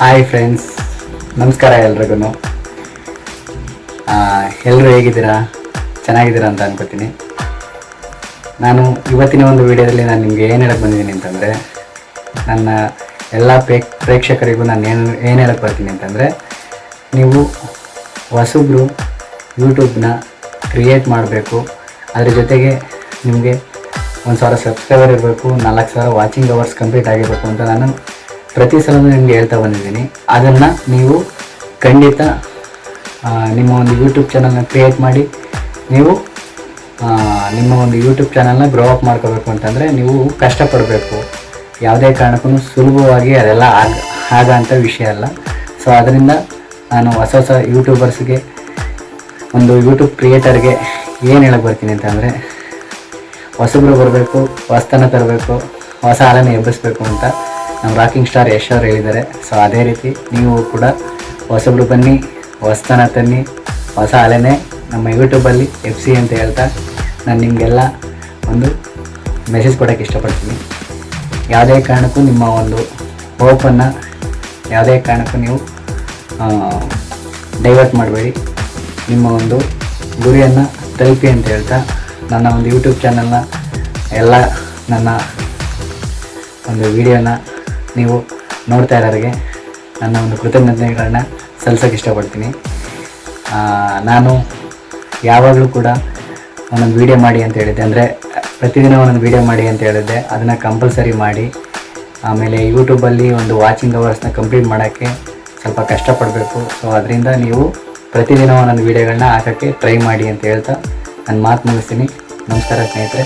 Hi friends ನಮಸ್ಕಾರ ಎಲ್ರಿಗೂ. ಎಲ್ಲರೂ ಹೇಗಿದ್ದೀರಾ? ಚೆನ್ನಾಗಿದ್ದೀರಾ ಅಂತ ಅನ್ಕೋತೀನಿ. ನಾನು ಇವತ್ತಿನ ಒಂದು ವಿಡಿಯೋದಲ್ಲಿ ನಾನು ನಿಮಗೆ ಏನು ಹೇಳಕ್ಕೆ ಬಂದಿದ್ದೀನಿ ಅಂತಂದರೆ, ನನ್ನ ಎಲ್ಲ ಪ್ರೇ ಪ್ರೇಕ್ಷಕರಿಗೂ ನಾನು ಏನು ಏನು ಹೇಳಕ್ಕೆ ಬರ್ತೀನಿ ಅಂತಂದರೆ, ನೀವು ಹೊಸಬ್ರು ಯೂಟ್ಯೂಬ್ನ ಕ್ರಿಯೇಟ್ ಮಾಡಬೇಕು. ಅದ್ರ ಜೊತೆಗೆ ನಿಮಗೆ ಒಂದು ಸಾವಿರ ಸಬ್ಸ್ಕ್ರೈಬರ್ ಇರಬೇಕು, ನಾಲ್ಕು ಸಾವಿರ ವಾಚಿಂಗ್ ಅವರ್ಸ್ ಕಂಪ್ಲೀಟ್ ಆಗಿರಬೇಕು ಅಂತ ನಾನು ಪ್ರತಿ ಸಲನೂ ನಿಮಗೆ ಹೇಳ್ತಾ ಬಂದಿದ್ದೀನಿ. ಅದನ್ನು ನೀವು ಖಂಡಿತ ನಿಮ್ಮ ಒಂದು ಯೂಟ್ಯೂಬ್ ಚಾನಲ್ನ ಕ್ರಿಯೇಟ್ ಮಾಡಿ. ನೀವು ನಿಮ್ಮ ಒಂದು ಯೂಟ್ಯೂಬ್ ಚಾನಲ್ನ ಗ್ರೋ ಅಪ್ ಮಾಡ್ಕೋಬೇಕು ಅಂತಂದರೆ ನೀವು ಕಷ್ಟಪಡಬೇಕು. ಯಾವುದೇ ಕಾರಣಕ್ಕೂ ಸುಲಭವಾಗಿ ಅದೆಲ್ಲ ಆಗ ಆಗ ಅಂತ ವಿಷಯ ಅಲ್ಲ. ಸೊ ಅದರಿಂದ ನಾನು ಹೊಸ ಹೊಸ ಯೂಟ್ಯೂಬರ್ಸ್ಗೆ ಒಂದು ಯೂಟ್ಯೂಬ್ ಕ್ರಿಯೇಟರ್ಗೆ ಏನು ಹೇಳಕ್ಕೆ ಬರ್ತೀನಿ ಅಂತಂದರೆ, ಹೊಸಬ್ರು ಬರಬೇಕು, ಹೊಸ್ತನ ತರಬೇಕು, ಹೊಸ ಹಾಲನ್ನು ಎಬ್ಬಿಸ್ಬೇಕು ಅಂತ ನಮ್ಮ ರಾಕಿಂಗ್ ಸ್ಟಾರ್ ಯಶ್ ಅವರು ಹೇಳಿದ್ದಾರೆ. ಸೊ ಅದೇ ರೀತಿ ನೀವು ಕೂಡ ಹೊಸಬ್ರು ಬನ್ನಿ, ಹೊಸತನ ತನ್ನಿ, ಹೊಸ ಅಲೆನೆ ನಮ್ಮ ಯೂಟ್ಯೂಬಲ್ಲಿ ಎಫ್ ಸಿ ಅಂತ ಹೇಳ್ತಾ ನಾನು ನಿಮಗೆಲ್ಲ ಒಂದು ಮೆಸೇಜ್ ಕೊಡೋಕ್ಕೆ ಇಷ್ಟಪಡ್ತೀನಿ. ಯಾವುದೇ ಕಾರಣಕ್ಕೂ ನಿಮ್ಮ ಒಂದು ಹೋಪನ್ನು ಯಾವುದೇ ಕಾರಣಕ್ಕೂ ನೀವು ಡೈವರ್ಟ್ ಮಾಡಬೇಡಿ. ನಿಮ್ಮ ಒಂದು ಗುರಿಯನ್ನು ತಲುಪಿ ಅಂತ ಹೇಳ್ತಾ ನನ್ನ ಒಂದು ಯೂಟ್ಯೂಬ್ ಚಾನಲ್ನ ಎಲ್ಲ ನನ್ನ ಒಂದು ವಿಡಿಯೋನ ನೀವು ನೋಡ್ತಾ ಇರೋರಿಗೆ ನನ್ನ ಒಂದು ಕೃತಜ್ಞತೆಗಳನ್ನ ಸಲ್ಲಿಸೋಕೆ ಇಷ್ಟಪಡ್ತೀನಿ. ನಾನು ಯಾವಾಗಲೂ ಕೂಡ ಒಂದೊಂದು ವೀಡಿಯೋ ಮಾಡಿ ಅಂತ ಹೇಳಿದ್ದೆ. ಅಂದರೆ ಪ್ರತಿದಿನ ಒಂದೊಂದು ವೀಡಿಯೋ ಮಾಡಿ ಅಂತ ಹೇಳಿದ್ದೆ. ಅದನ್ನು ಕಂಪಲ್ಸರಿ ಮಾಡಿ, ಆಮೇಲೆ ಯೂಟ್ಯೂಬಲ್ಲಿ ಒಂದು ವಾಚಿಂಗ್ ಅವರ್ಸ್ನ ಕಂಪ್ಲೀಟ್ ಮಾಡೋಕ್ಕೆ ಸ್ವಲ್ಪ ಕಷ್ಟಪಡಬೇಕು. ಸೊ ಅದರಿಂದ ನೀವು ಪ್ರತಿದಿನ ಒಂದೊಂದು ವೀಡಿಯೋಗಳನ್ನ ಹಾಕೋಕ್ಕೆ ಟ್ರೈ ಮಾಡಿ ಅಂತ ಹೇಳ್ತಾ ನಾನು ಮಾತು ಮುಗಿಸ್ತೀನಿ. ನಮಸ್ಕಾರ ಸ್ನೇಹಿತರೆ.